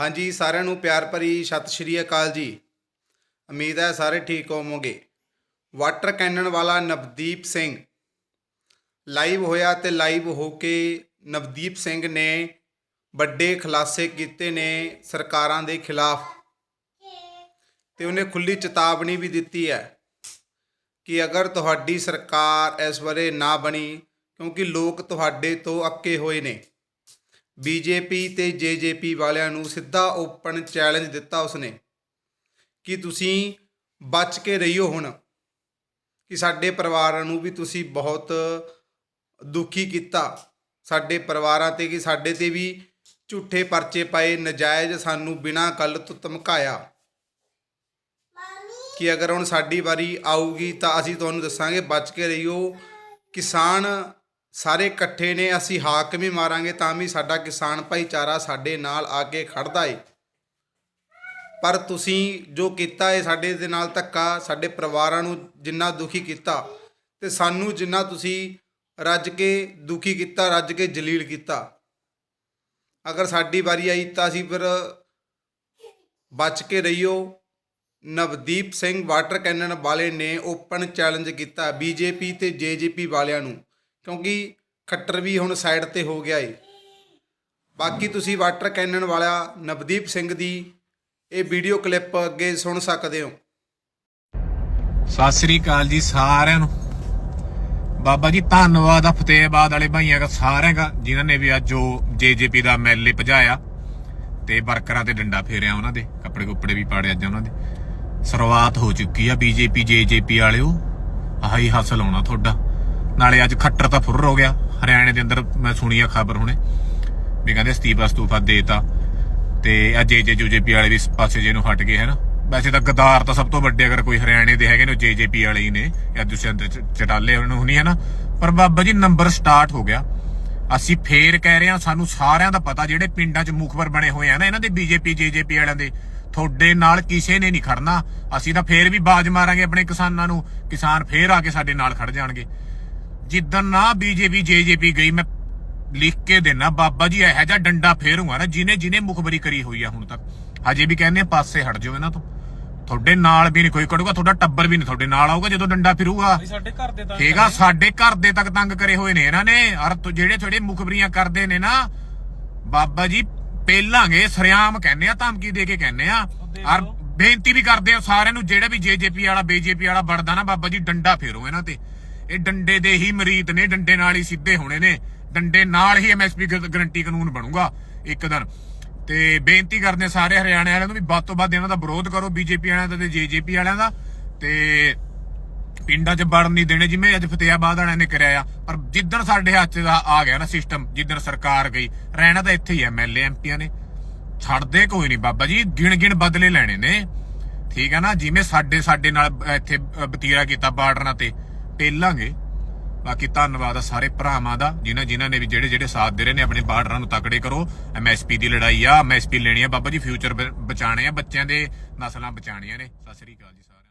ਹਾਂਜੀ, ਸਾਰਿਆਂ ਨੂੰ ਪਿਆਰ ਭਰੀ ਸਤਿ ਸ਼੍ਰੀ ਅਕਾਲ ਜੀ। ਉਮੀਦ ਹੈ ਸਾਰੇ ਠੀਕ ਹੋਵੋਗੇ। ਵਾਟਰ ਕੈਨਨ ਵਾਲਾ ਨਵਦੀਪ ਸਿੰਘ। ਲਾਈਵ ਹੋਇਆ ਤੇ ਲਾਈਵ ਹੋ ਕੇ ਨਵਦੀਪ ਸਿੰਘ ਨੇ ਵੱਡੇ ਖੁਲਾਸੇ ਕੀਤੇ ਨੇ ਸਰਕਾਰਾਂ ਦੇ ਖਿਲਾਫ। ਤੇ ਉਹਨੇ ਖੁੱਲੀ ਚੇਤਾਵਨੀ ਵੀ ਦਿੱਤੀ ਹੈ ਕਿ ਅਗਰ ਤੁਹਾਡੀ ਸਰਕਾਰ ਇਸ ਬਾਰੇ ਨਾ ਬਣੀ, ਕਿਉਂਕਿ ਲੋਕ ਤੁਹਾਡੇ ਤੋਂ ਅੱਕੇ ਹੋਏ ਨੇ। ਬੀਜੇਪੀ ਤੇ ਜੇਜੇਪੀ ਵਾਲਿਆਂ ਨੂੰ ਸਿੱਧਾ ਓਪਨ ਚੈਲੰਜ ਦਿੱਤਾ ਉਸਨੇ। ਕਿ ਤੁਸੀਂ ਬਚ ਕੇ ਰਹੀਓ ਹੁਣ? ਕਿ ਸਾਡੇ ਪਰਿਵਾਰਾਂ ਨੂੰ ਵੀ ਤੁਸੀਂ ਬਹੁਤ ਦੁਖੀ ਕੀਤਾ? ਸਾਡੇ ਪਰਿਵਾਰਾਂ ਤੇ ਕਿ ਸਾਡੇ ਤੇ ਵੀ ਝੂਠੇ ਪਰਚੇ ਪਾਏ, ਨਜਾਇਜ਼ ਸਾਨੂੰ ਬਿਨਾਂ ਗੱਲ ਤੋਂ ਧਮਕਾਇਆ? ਕਿ ਅਗਰ ਹੁਣ ਸਾਡੀ ਵਾਰੀ ਆਊਗੀ ਤਾਂ ਅਸੀਂ ਤੁਹਾਨੂੰ ਦੱਸਾਂਗੇ, ਬਚ ਕੇ ਰਹੀਓ ਕਿਸਾਨ ਸਾਰੇ ਇਕੱਠੇ ਨੇ, ਅਸੀਂ ਹਾਕ ਵੀ ਮਾਰਾਂਗੇ ਤਾਂ ਵੀ ਸਾਡਾ ਕਿਸਾਨ ਭਾਈਚਾਰਾ ਸਾਡੇ ਨਾਲ ਆ ਕੇ ਖੜਦਾ ਏ। ਪਰ ਤੁਸੀਂ ਜੋ ਕੀਤਾ ਹੈ ਸਾਡੇ ਦੇ ਨਾਲ ਧੱਕਾ, ਸਾਡੇ ਪਰਿਵਾਰਾਂ ਨੂੰ ਜਿੰਨਾ ਦੁਖੀ ਕੀਤਾ ਤੇ ਸਾਨੂੰ ਜਿੰਨਾ ਤੁਸੀਂ ਰੱਜ ਕੇ ਦੁਖੀ ਕੀਤਾ, ਰੱਜ ਕੇ ਜਲੀਲ ਕੀਤਾ। ਅਗਰ ਸਾਡੀ ਵਾਰੀ ਆਈ ਤਾਂ ਅਸੀਂ ਫਿਰ ਬਚ ਕੇ ਰਹੀਓ। ਨਵਦੀਪ ਸਿੰਘ ਵਾਟਰ ਕੈਨਨ ਵਾਲੇ ਨੇ ਓਪਨ ਚੈਲੰਜ ਕੀਤਾ ਬੀਜੇਪੀ ਤੇ ਜੇਜੇਪੀ ਵਾਲਿਆਂ ਨੂੰ। ਕਿਉਂਕਿ ਖੱਟਰ ਵੀ ਹੁਣ ਸਾਈਡ ਤੇ ਹੋ ਗਿਆ ਏ। ਬਾਕੀ ਤੁਸੀਂ ਵਾਟਰ ਕੈਨਨ ਵਾਲਾ ਨਵਦੀਪ ਸਿੰਘ ਦੀ ਇਹ ਵੀਡੀਓ ਕਲਿੱਪ ਅੱਗੇ ਸੁਣ ਸਕਦੇ ਹੋ। ਸਤਿ ਸ੍ਰੀ ਅਕਾਲ ਜੀ ਸਾਰਿਆਂ ਨੂੰ। ਬਾਬਾ ਜੀ, ਧੰਨਵਾਦ ਆ ਫਤਿਹਬਾਦ ਵਾਲੇ ਭਾਈਆਂ ਦਾ, ਸਾਰਿਆਂ ਦਾ, ਜਿਨ੍ਹਾਂ ਨੇ ਵੀ ਅੱਜ ਉਹ ਜੇਜੇਪੀ ਦਾ ਮੈਲੇ ਭਜਾਇਆ ਤੇ ਵਰਕਰਾਂ ਤੇ ਡੰਡਾ ਫੇਰਿਆ ਉਹਨਾਂ ਦੇ, ਕੱਪੜੇ ਕੁੱਪੜੇ ਵੀ ਪਾੜੇ ਅੱਜ ਉਹਨਾਂ ਦੇ। ਸ਼ੁਰੂਆਤ ਹੋ ਚੁੱਕੀ ਆ ਬੀਜੇਪੀ ਜੇਜੇਪੀ ਵਾਲਿਓ। ਆਹੀ ਹਾਸਲ ਹੋਣਾ ਤੁਹਾਡਾ। ਨਾਲੇ ਅੱਜ ਖੱਟਰ ਤਾਂ ਫੁਰ ਹੋ ਗਿਆ। ਹਰਿਆਣੇ ਦੇ ਅੰਦਰ ਮੈਂ ਸੁਣੀ ਆ ਖਬਰ ਹੁਣੇ। ਵੀ ਕਹਿੰਦੇ ਅਸਤੀਫਾ ਸਤੂਫਾ ਦੇਤਾ। ਤੇ ਆ ਜੇਜੇ ਜੂਜੇਪੀ ਵਾਲੇ ਵੀ ਪਾਸੇ ਜੇ ਨੂੰ ਹਟ ਗਏ ਹਨ ਵੈਸੇ ਤਾਂ ਗਦਾਰ ਤਾਂ ਸਭ ਤੋਂ ਵੱਡੇ ਅਗਰ ਕੋਈ ਹਰਿਆਣੇ ਦੇ ਹੈਗੇ ਨੇ ਜੇਜੇਪੀ ਵਾਲੇ ਹੀ ਨੇ। ਜਾਂ ਦੂਸਰੇ ਚਟਾਲੇ ਉਹਨਾਂ ਨੂੰ ਨਹੀਂ ਹੈ ਨਾ? ਪਰ ਬਾਬਾ ਜੀ, ਨੰਬਰ ਸਟਾਰਟ ਹੋ ਗਿਆ। ਅਸੀਂ ਫੇਰ ਕਹਿ ਰਹੇ ਹਾਂ, ਸਾਨੂੰ ਸਾਰਿਆਂ ਦਾ ਪਤਾ, ਜਿਹੜੇ ਪਿੰਡਾਂ 'ਚ ਮੁਖਬਰ ਬਣੇ ਹੋਏ ਆ ਨਾ, ਇਹਨਾਂ ਦੇ ਬੀਜੇਪੀ ਜੇਜੇਪੀ ਵਾਲਿਆਂ ਦੇ। ਤੁਹਾਡੇ ਨਾਲ ਕਿਸੇ ਨੇ ਨਹੀਂ ਖੜਨਾ। ਅਸੀਂ ਤਾਂ ਫੇਰ ਵੀ ਬਾਜ ਮਾਰਾਂਗੇ ਆਪਣੇ ਕਿਸਾਨਾਂ ਨੂੰ। ਕਿਸਾਨ ਫੇਰ ਆ ਕੇ ਸਾਡੇ ਨਾਲ ਖੜ ਜਾਣਗੇ। ਜਿੱਦਣ ਨਾ ਬੀਜੇਪੀ ਜੇਜੇਪੀ ਗਈ ਮੈਂ ਲਿਖ ਕੇ ਦੇਣਾ ਬਾਬਾ ਜੀ ਇਹੋ ਜਿਹਾ ਡੰਡਾ ਫੇਰੂਗਾ ਨਾ ਜਿਨੇ ਜਿਨੇ ਮੁਖਬਰੀ ਕਰੀ ਹੋਈ ਆ ਹੁਣ ਤੱਕ। ਹਜੇ ਵੀ ਕਹਿੰਦੇ ਆ ਪਾਸੇ ਹਟ ਜਾਓ ਇਹਨਾਂ ਤੋਂ। ਤੁਹਾਡੇ ਨਾਲ ਵੀ ਨਹੀਂ ਕੋਈ ਕਰੂਗਾ ਤੁਹਾਡਾ ਟੱਬਰ ਵੀ ਨਹੀਂ ਤੁਹਾਡੇ ਨਾਲ ਆਊਗਾ ਜਦੋਂ ਡੰਡਾ ਫਿਰੂਗਾ। ਸਾਡੇ ਘਰ ਦੇ ਤਾਂ ਠੀਕ ਆ ਸਾਡੇ ਘਰ ਦੇ ਤੱਕ ਤੰਗ ਕਰੇ ਹੋਏ ਨੇ ਇਹਨਾਂ ਨੇ। ਤੁ- ਜਿਹੜੇ ਥੋੜੇ ਮੁਖਬਰੀਆਂ ਕਰਦੇ ਨੇ ਨਾ ਬਾਬਾ ਜੀ ਪਹਿਲਾਂਗੇ ਸਰਿਆਮ ਕਹਿੰਦੇ ਆ ਧਮਕੀ ਦੇ ਕੇ ਕਹਿੰਦੇ ਆ। ਲਓ। ਬੇਨਤੀ ਵੀ ਕਰਦੇ ਆ ਸਾਰਿਆਂ ਨੂੰ ਜਿਹੜਾ ਵੀ ਜੇਜੇਪੀ ਵਾਲਾ ਬੀਜੇਪੀ ਵਾਲਾ ਵੜਦਾ ਨਾ ਬਾਬਾ ਜੀ ਡੰਡਾ ਫੇਰੋ ਇਹਨਾਂ ਤੇ। ਇਹ ਡੰਡੇ ਦੇ ਹੀ ਮਰੀਦ ਨੇ, ਡੰਡੇ ਨਾਲ ਹੀ ਸਿੱਧੇ ਹੋਣੇ ਨੇ। ਡੰਡੇ ਨਾਲ ਹੀ ਐਮਐਸਪੀ ਗਰੰਟੀ ਕਾਨੂੰਨ ਬਣੂਗਾ, ਇੱਕ ਦਿਨ। ਤੇ ਬੇਨਤੀ ਕਰਦੇ ਸਾਰੇ ਹਰਿਆਣੇ ਵਾਲਿਆਂ ਨੂੰ ਵੀ ਵੱਧ ਤੋਂ ਵੱਧ ਇਹਨਾਂ ਦਾ ਵਿਰੋਧ ਕਰੋ, ਬੀਜੇਪੀ ਵਾਲਿਆਂ ਦਾ ਤੇ ਜੇਜੇਪੀ ਵਾਲਿਆਂ ਦਾ। ਤੇ ਪਿੰਡਾਂ 'ਚ ਵੜਨ ਨਹੀਂ ਦੇਣੇ, ਜਿਵੇਂ ਅੱਜ ਫਤਿਆਬਾਦ ਵਾਲਿਆਂ ਨੇ ਕਰਿਆ ਆ। ਪਰ ਜਿੱਦਣ ਸਾਡੇ ਹੱਥ ਦਾ ਆ ਗਿਆ ਨਾ ਸਿਸਟਮ ਜਿੱਦਣ ਸਰਕਾਰ ਗਈ, ਰਹਿਣਾ ਤਾਂ ਇੱਥੇ ਹੀ ਐਮਐਲਏ ਐਮਪੀਆਂ ਨੇ। ਛੱਡਦੇ ਕੋਈ ਨਹੀਂ ਬਾਬਾ ਜੀ ਗਿਣ ਗਿਣ ਬਦਲੇ ਲੈਣੇ ਨੇ। ਠੀਕ ਹੈ ਨਾ, ਜਿਵੇਂ ਸਾਡੇ ਸਾਡੇ ਨਾਲ ਇੱਥੇ ਬਤੀਰਾ ਕੀਤਾ ਬਾਰਡਰਾਂ ਤੇ। ਟੇਲਾਂਗੇ ਬਾਕੀ ਧੰਨਵਾਦ ਆ ਸਾਰੇ ਭਰਾਵਾਂ ਦਾ, ਜਿਨ੍ਹਾਂ ਜਿਨ੍ਹਾਂ ਨੇ ਵੀ ਜਿਹੜੇ ਜਿਹੜੇ ਸਾਥ ਦੇ ਰਹੇ ਨੇ, ਆਪਣੇ ਬਾਰਡਰਾਂ ਨੂੰ ਤਕੜੇ ਕਰੋ। ਐਮਐਸਪੀ ਦੀ ਲੜਾਈ ਆ ਐਮਐਸਪੀ ਲੈਣੀ ਆ। ਬਾਬਾ ਜੀ ਫਿਊਚਰ ਬਚਾਣੇ ਆ ਬੱਚਿਆਂ ਦੇ, ਨਸਲਾਂ ਬਚਾਣੀਆਂ ਨੇ। ਸਤਿ ਸ੍ਰੀ ਅਕਾਲ ਜੀ ਸਾਰਿਆਂ